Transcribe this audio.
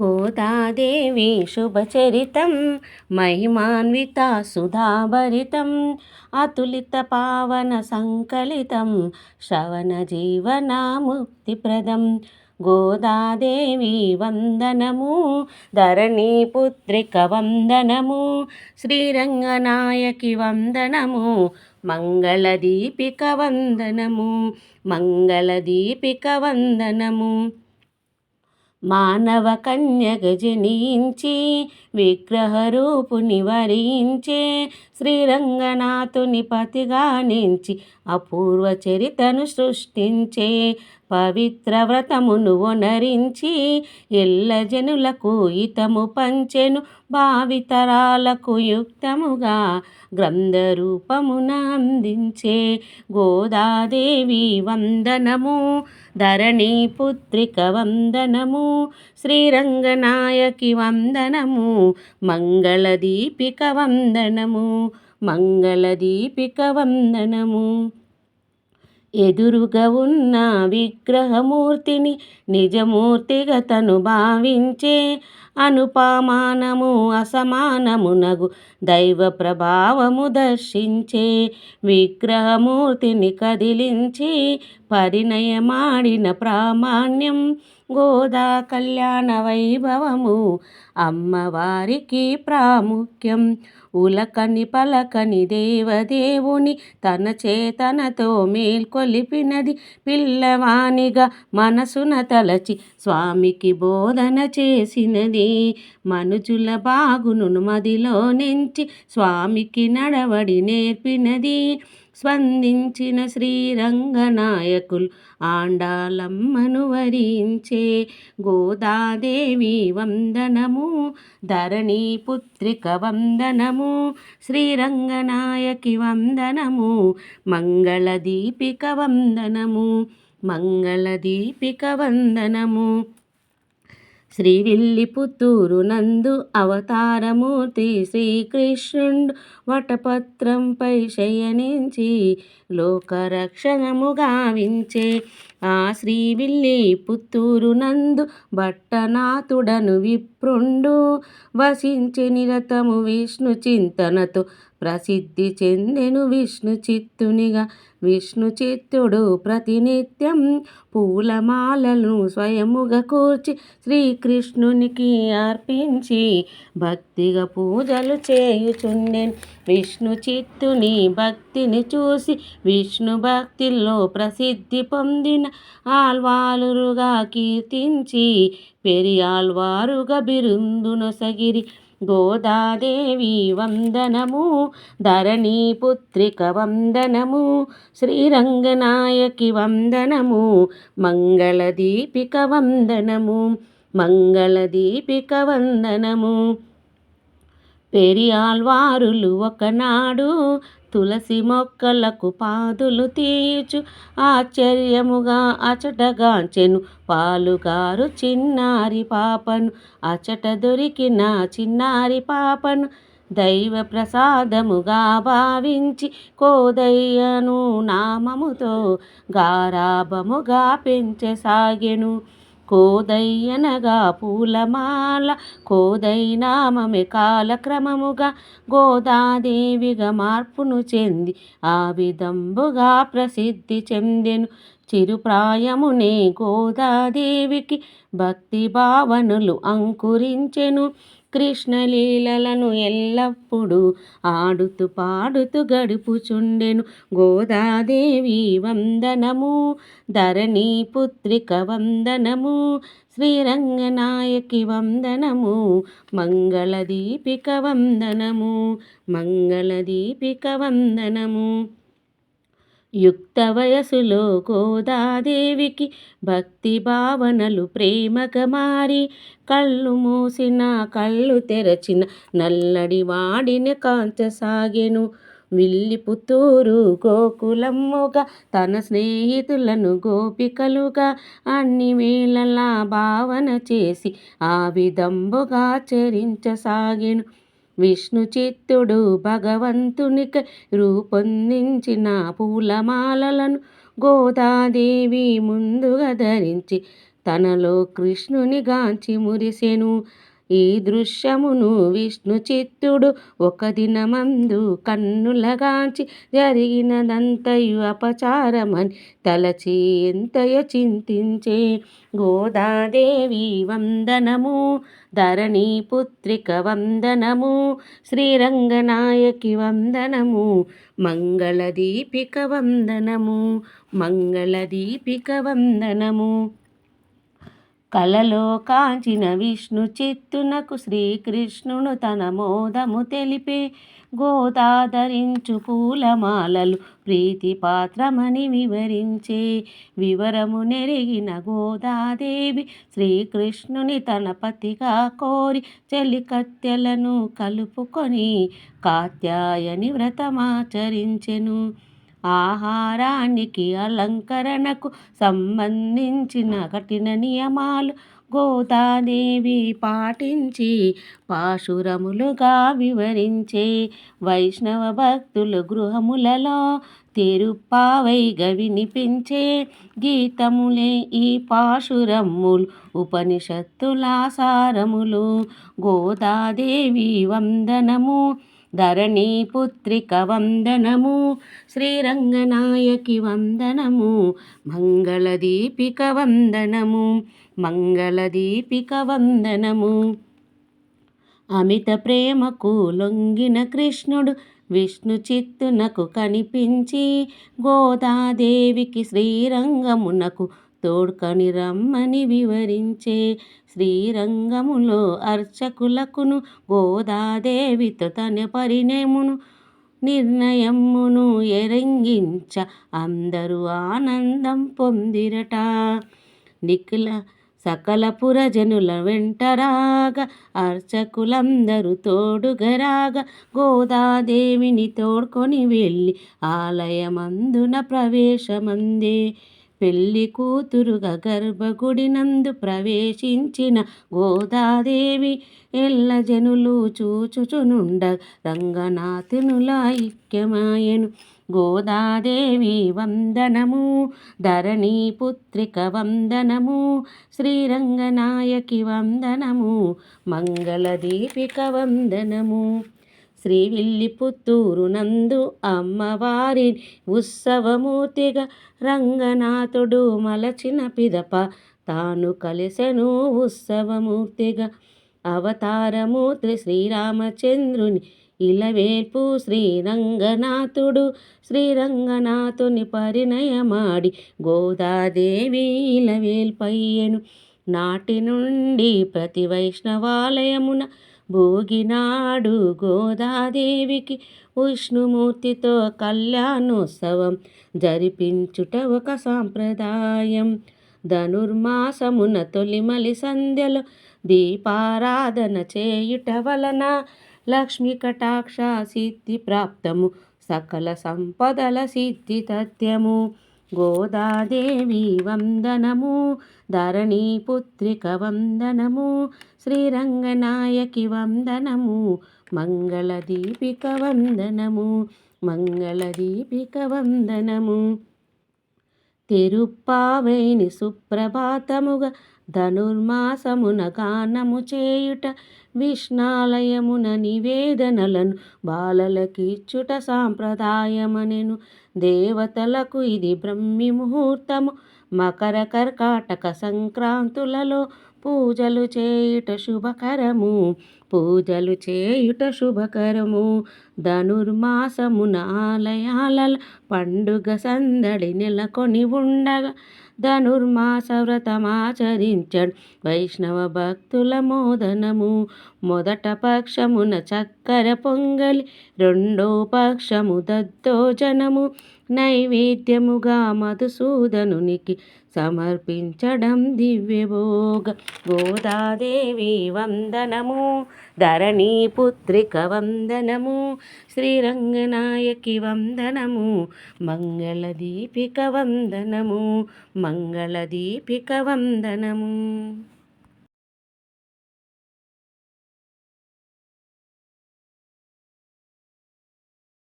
గోదాదేవి శుభచరితం మహిమాన్విత సుధాభరితం అతులిత పావన సంకలితం శ్రవణ జీవన ముక్తిప్రదం. గోదాదేవి వందనము ధరణి పుత్రిక వందనము శ్రీరంగనాయకి వందనము మంగళదీపిక వందనము మంగళదీపిక వందనము. మానవ కన్యగ జనించి విగ్రహరూపుని వరించే శ్రీరంగనాథుని పతిగానించి అపూర్వ చరితను సృష్టించే పవిత్ర వ్రతమును వనరించి ఎల్ల జనులకు ఇతము పంచెను భావితరాలకు యుక్తముగా గ్రంథరూపమున అందించే గోదాదేవి వందనము ధరణి పుత్రిక వందనము శ్రీరంగనాయకి వందనము మంగళదీపిక వందనము మంగళదీపిక వందనము. ఎదురుగా ఉన్న విగ్రహమూర్తిని నిజమూర్తిగా తను భావించే అనుపమానము అసమానమునగు దైవ ప్రభావము దర్శించే విగ్రహమూర్తిని కదిలించి పరిణయమాడిన ప్రామాణ్యం గోదా కళ్యాణ వైభవము అమ్మవారికి ప్రాముఖ్యం. ఉలకని పలకని దేవదేవుని తన చేతనతో మేల్కొలిపినది పిల్లవానిగా మనసున తలచి స్వామికి బోధన చేసినది. మనుజుల బాగును మదిలో నెంచి స్వామికి నడవడి నేర్పినది. స్పందించిన శ్రీరంగనాయకులు ఆండాలమ్మను వరించే గోదాదేవి వందనము ధరణి పుత్రిక వందనము శ్రీరంగనాయకి వందనము మంగళదీపిక వందనము మంగళదీపిక వందనము. శ్రీవిల్లి పుత్తూరు నందు అవతారమూర్తి శ్రీకృష్ణుడు వటపత్రంపై శయనించి లోకరక్షణము గావించే ఆ శ్రీవిల్లి పుత్తూరు నందు భట్టనాథుడను విప్రుండు. వసించి నిరతము విష్ణు చింతనతో ప్రసిద్ధి చెందెను విష్ణు చిత్తునిగా. విష్ణు చిత్తుడు ప్రతినిత్యం పూలమాలను స్వయముగా కూర్చి శ్రీకృష్ణునికి అర్పించి భక్తిగా పూజలు చేయుచుండెను. విష్ణు చిత్తుని భక్తిని చూసి విష్ణు భక్తిలో ప్రసిద్ధి పొందిన ఆల్వాలురుగా కీర్తించి పెరియాల్వారుగా బిరుందునొసగిరి గోదాదేవి వందనము ధరణి పుత్రిక వందనము శ్రీరంగనాయకి వందనము మంగళదీపిక వందనము మంగళదీపిక వందనము. పెరియాల్వారులు ఒకనాడు తులసి మొక్కలకు పాదులు తీయుచు ఆశ్చర్యముగా అచటగాంచెను. పాలుగారు చిన్నారి పాపను అచట దొరికిన చిన్నారి పాపను దైవ ప్రసాదముగా భావించి కోదయ్యను నామముతో గారాభముగా పెంచసాగెను. కోదయ్యనగా పూలమాల కోదైనామమే కాలక్రమముగా గోదాదేవిగా మార్పును చెంది ఆ విధంబుగా ప్రసిద్ధి చెందెను. చిరుప్రాయమునే గోదాదేవికి భక్తి భావనులు అంకురించెను. కృష్ణలీలలను ఎల్లప్పుడూ ఆడుతూ పాడుతూ గడుపుచుండెను. గోదాదేవి వందనము ధరణి పుత్రిక వందనము శ్రీరంగనాయకి వందనము మంగళదీపిక వందనము మంగళదీపిక వందనము. యుక్త వయసులో గోదాదేవికి భక్తి భావనలు ప్రేమగా మారి కళ్ళు మూసిన కళ్ళు తెరచిన నల్లడి వాడిని కాంచసాగెను. విల్లి పుత్తూరు గోకులమ్ముగా తన స్నేహితులను గోపికలుగా అన్ని వేళలా భావన చేసి ఆ విధంబుగా చరించసాగెను విష్ణు చిత్తుడు భగవంతునికి రూపొందించిన పూలమాలలను గోదాదేవి ముందుగా ధరించి తనలో కృష్ణుని గాంచి మురిసెను. ఈ దృశ్యమును విష్ణు చిత్తుడు ఒక దినమందు కన్నులగాంచి జరిగినదంతయు అపచారమని తలచి ఎంతయ చింతించే గోదాదేవి వందనము ధరణి పుత్రిక వందనము శ్రీరంగనాయకి వందనము మంగళదీపిక వందనము మంగళదీపిక వందనము. కలలో కాంచిన విష్ణు చిత్తునకు శ్రీకృష్ణుడు తన మోదము తెలిపే గోదాధరించు పూలమాలలు ప్రీతి పాత్రమని వివరించే వివరము నెరిగిన గోదాదేవి శ్రీకృష్ణుని తన పతిగా కోరి చెలికత్తెలను కలుపుకొని కాత్యాయని వ్రతమాచరించెను. ఆహారానికి అలంకరణకు సంబంధించిన కఠిన నియమాలు గోదాదేవి పాటించి పాశురములుగా వివరించే వైష్ణవ భక్తులు గృహములలో తిరుప్పావైగా వినిపించే గీతములే ఈ పాశురములు ఉపనిషత్తుల సారములు గోదాదేవి వందనము ధరణి పుత్రిక వందనము శ్రీరంగనాయకి వందనము మంగళదీపిక వందనము మంగళదీపిక వందనము. అమిత ప్రేమకు లొంగిన కృష్ణుడు విష్ణు చిత్తునకు కనిపించి గోదాదేవికి శ్రీరంగమునకు తోడ్కని రమ్మని వివరించే శ్రీరంగములో అర్చకులకును గోదాదేవితో తన పరిణయమును నిర్ణయమును ఎరంగించ అందరూ ఆనందం పొందిరట. నిఖిల సకల పురజనుల వెంటరాగా అర్చకులందరూ తోడుగరాగా గోదాదేవిని తోడ్కొని వెళ్ళి ఆలయమందున ప్రవేశమందే. పెళ్ళి కూతురుగా గర్భగుడి నందు ప్రవేశించిన గోదాదేవి ఎల్ల జనులు చూచుచునుండ రంగనాథునుల ఐక్యమాయను. గోదాదేవి వందనము ధరణి పుత్రిక వందనము శ్రీరంగనాయకి వందనము మంగళదీపిక వందనము. శ్రీవిల్లి పుత్తూరు నందు అమ్మవారి ఉత్సవమూర్తిగా రంగనాథుడు మలచిన పిదప. తాను కలిసెను ఉత్సవమూర్తిగా అవతారమూర్తి శ్రీరామచంద్రుని ఇలవేల్పు శ్రీరంగనాథుడు శ్రీరంగనాథుని పరిణయమాడి గోదాదేవి ఇలవేల్పయ్యను. నాటి నుండి ప్రతి వైష్ణవాలయమున భోగినాడు గోదాదేవికి విష్ణుమూర్తితో కళ్యాణోత్సవం జరిపించుట ఒక సాంప్రదాయం. ధనుర్మాసమున తొలిమలి సంధ్యలో దీపారాధన చేయుట వలన లక్ష్మీ కటాక్ష సిద్ధి ప్రాప్తము. సకల సంపదల సిద్ధి తథ్యము. గోదాదేవి వందనము ధరణి పుత్రిక వందనము శ్రీరంగనాయకి వందనము మంగళదీపిక వందనము మంగళదీపిక వందనము. తిరుప్పావేని సుప్రభాతముగా ధనుర్మాసమున కానము చేయుట విష్ణాలయమున నివేదనలను బాలలకిచ్చుట సాంప్రదాయమనెను. దేవతలకు ఇది బ్రహ్మి ముహూర్తము మకర కర్కాటక సంక్రాంతులలో పూజలు చేయుట శుభకరము. పూజలు చేయుట శుభకరము. ధనుర్మాసమున ఆలయాల పండుగ సందడి నెలకొని ఉండగా ధనుర్మాస వ్రతమాచరించడు వైష్ణవ భక్తుల మోదనము. మొదట పక్షమున చక్కెర పొంగలి రెండో పక్షము దద్దోజనము. నైవేద్యముగా మధుసూదనునికి సమర్పించడం దివ్యభోగ. గోదాదేవి వందనము. ధరణీపుత్రిక వందనము శ్రీరంగనాయకి వందనము మంగళదీపిక వందనము మంగళదీపిక వందనము.